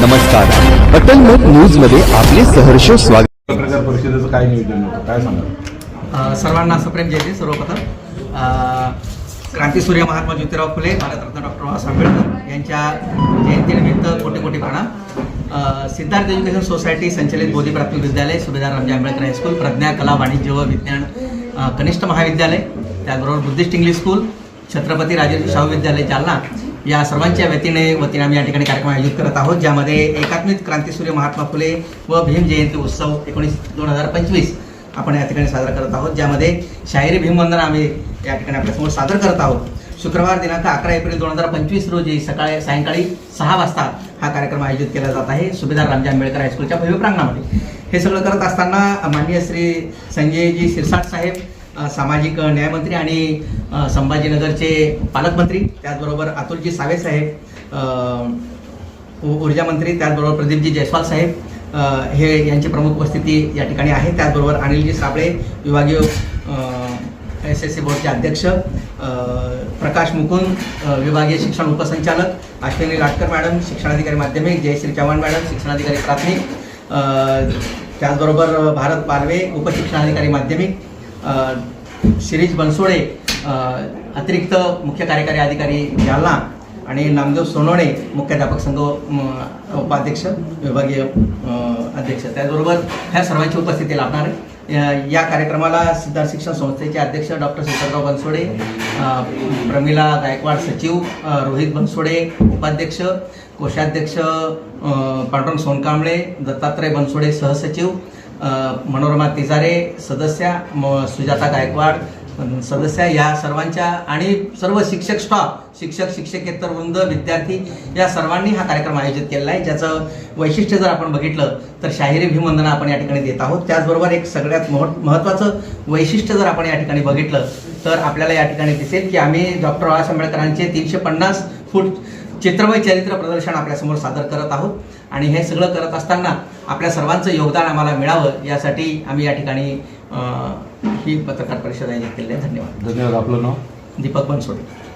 नमस्कार. अटल मत न्यूजमध्ये आपले सहर्ष स्वागत. पत्रकार परिषदेचं काय नियोजन होतं? काय सांगा सर्वांना सप्रेम जयते सर्वप्रथम. क्रांतीसूर्य महात्मा ज्योतिराव फुले भारतरत्न डॉक्टर बाबासाहेब आंबेडकर यांच्या जयंतीनिमित्त कोटी कोटी प्रणाम. सिद्धार्थ एज्युकेशन सोसायटी संचलित बोधी प्राथमिक विद्यालय सुभेदार रामजी आंबेडकर हायस्कूल प्रज्ञा कला वाणिज्य व विज्ञान कनिष्ठ महाविद्यालय त्याचबरोबर Buddhist English school Chhatrapati Rajendra Shahu विद्यालय जालना. या सर्वांच्या वतीने वतीने आम्ही या ठिकाणी कार्यक्रम आयोजित करत आहोत ज्यामध्ये एकात्मिक क्रांतीसूर्य महात्मा फुले व भीम जयंती उत्सव एकोणीस दोन हजार पंचवीस आपण या ठिकाणी साजरा करत आहोत ज्यामध्ये शाहिरी भीमवंदना आम्ही या ठिकाणी आपल्यासमोर सादर करत आहोत. शुक्रवार दिनांक अकरा एप्रिल दोन हजार पंचवीस रोजी सकाळी सायंकाळी सहा वाजता हा कार्यक्रम आयोजित केला जात आहे सुभेदार रामजी आंबेडकर हायस्कूलच्या भव्य प्रांगणामध्ये. हे सगळं करत असताना माननीय श्री संजयजी सिरसाट साहेब सामाजिक न्यायमंत्री आणि संभाजीनगरचे पालकमंत्री त्याचबरोबर अतुलजी सावे साहेब अ, ऊर्जा मंत्री त्याचबरोबर प्रदीपजी जयस्वाल साहेब हे यांची प्रमुख उपस्थिती या ठिकाणी आहे. त्याचबरोबर अनिलजी साबळे विभागीय एस एस सी बोर्डचे अध्यक्ष प्रकाश मुकुंद विभागीय शिक्षण उपसंचालक अश्विनी लाटकर मॅडम शिक्षणाधिकारी माध्यमिक जयश्री चव्हाण मॅडम शिक्षणाधिकारी प्राथमिक त्याचबरोबर भारत पालवे उपशिक्षणाधिकारी माध्यमिक शिरीष बनसोडे अतिरिक्त मुख्य कार्यकारी अधिकारी जालना आणि नामदेव सोनवणे मुख्याध्यापक संघ उपाध्यक्ष विभागीय अध्यक्ष. त्याचबरोबर ह्या सर्वांची उपस्थिती लाभणार आहे. या- कार्यक्रमाला सिद्धार्थ शिक्षण संस्थेचे अध्यक्ष डॉक्टर शंकरराव बनसोडे प्रमिला गायकवाड सचिव रोहित बनसोडे उपाध्यक्ष कोषाध्यक्ष पांडुरंग सोनकांबळे दत्तात्रय बनसोडे सहसचिव मनोरमा तिजारे सदस्या म- सुजाता गायकवाड सदस्या या सर्वांच्या आणि सर्व शिक्षक स्टॉफ शिक्षक शिक्षकेतर वृंद विद्यार्थी या सर्वांनी हा कार्यक्रम आयोजित केलेला आहे. ज्याचं वैशिष्ट्य जर आपण बघितलं तर शाहिरी भीमवंदना आपण या ठिकाणी देत आहोत. त्याचबरोबर एक सगळ्यात मोठ महत्त्वाचं वैशिष्ट्य जर आपण या ठिकाणी बघितलं तर आपल्याला या ठिकाणी दिसेल की आम्ही डॉक्टर बाबासाहेब आंबेडकरांचे तीनशे पन्नास फूट चित्रमय चरित्र प्रदर्शन आपल्यासमोर सादर करत आहोत. आणि हे सगळं करत असताना आपल्या सर्वांचं योगदान आम्हाला मिळावं यासाठी आम्ही या ठिकाणी ही पत्रकार परिषद आयोजित केलेली आहे. धन्यवाद. धन्यवाद. आपलं नाव? दीपक बनसोडे.